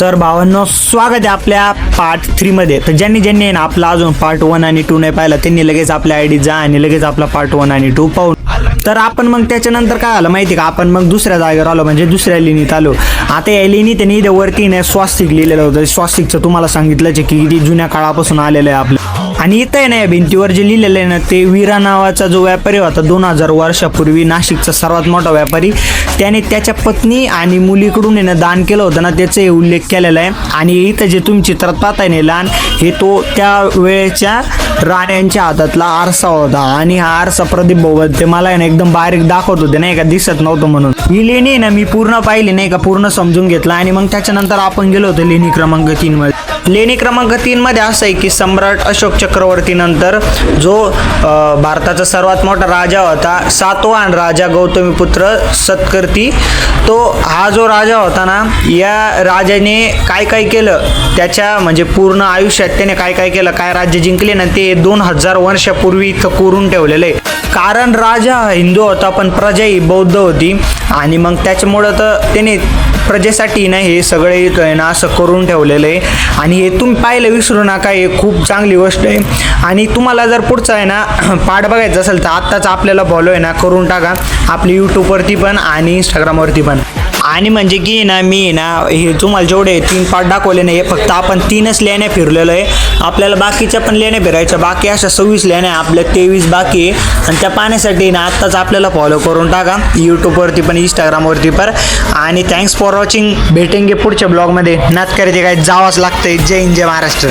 तर भावांनो स्वागत आहे आपल्या पार्ट थ्रीमध्ये तर ज्यांनी ज्यांनी ना आपला अजून पार्ट वन आणि टू नाही पाहिला त्यांनी लगेच आपल्या आय डी जा आणि लगेच आपला पार्ट वन आणि टू पाहून तर आपण मग त्याच्यानंतर काय आलं माहिती का? आपण मग दुसऱ्या जागेवर आलो म्हणजे दुसऱ्या लिनीत आलो. आता या लिनीत त्यांनी इथे वरती नाही स्वास्तिक लिहिलेलं होतं. स्वास्तिकचं तुम्हाला सांगितलं की किती जुन्या काळापासून आलेलं आहे आपलं. आणि इथं आहे ना या भिंतीवर जे लिहिलेलं आहे ना ते वीरा नावाचा जो व्यापारी होता दोन हजार वर्षापूर्वी नाशिकचा सर्वात मोठा व्यापारी त्याने त्याच्या पत्नी आणि मुलीकडून आहे ना दान केलं होतं ना त्याचाही उल्लेख केलेला आहे. आणि इथं जे तुम्ही चित्रात पाहताय ना लहान हे तो त्या वेळेच्या राण्यांच्या हातातला आरसा होता. आणि हा आरसा प्रदीप भाऊ ते मला आहे ना एकदम बारीक दाखवत होते नाही का? दिसत नव्हतं म्हणून. ही लेणी आहे ना मी पूर्ण पाहिली नाही का? पूर्ण समजून घेतला. आणि मग त्याच्यानंतर आपण गेलो होतो लेणी क्रमांक तीन मध्ये लेणी क्रमांक तीन मध्ये असं आहे की सम्राट अशोक चक्र चक्रवर्तीनंतर जो भारताचा सर्वात मोठा राजा होता सातवान राजा गौतमीपुत्र सत्कर्ती तो हा जो राजा होता ना या राजाने काय काय केलं? त्याच्या म्हणजे पूर्ण आयुष्यात त्याने काय काय केलं? काय राज्य जिंकले? ना ते दोन हजार वर्षापूर्वी इथं कोरून ठेवलेलं. आहे कारण राजा हिंदू होता पण प्रजा ही बौद्ध होती. आणि मग त्याच्यामुळं तर त्याने प्रजेसाठी ना हे सगळे आहे ना असं करून ठेवलेलं आहे. आणि हे तुम्ही पाहिलं विसरू नका हे खूप चांगली गोष्ट आहे. आणि तुम्हाला जर पुढचं आहे ना पाठ बघायचं असेल तर आत्ताच आपल्याला फॉलो आहे ना करून टाका. आपली यूट्यूबवरती पण आणि इंस्टाग्रामवरती पण. आणि म्हणजे की ना मी ना हे तुम्हाला जेवढे तीन पार्ट दाखवले ना हे फक्त आपण तीनच लेण्या फिरलेलो आहे. आपल्याला बाकीच्या पण लेण्या फिरायच्या बाकी अशा सव्वीस लेण्या आपल्या तेवीस बाकी आहे. आणि त्या पाहण्यासाठी ना आत्ताच आपल्याला फॉलो करून टाका यूट्यूबवरती पण इंस्टाग्रामवरती पण. आणि थँक्स फॉर वॉचिंग भेटेंगे पुढच्या ब्लॉगमध्ये नात करते काय? जावंच लागतंय. जय हिंद जय महाराष्ट्र.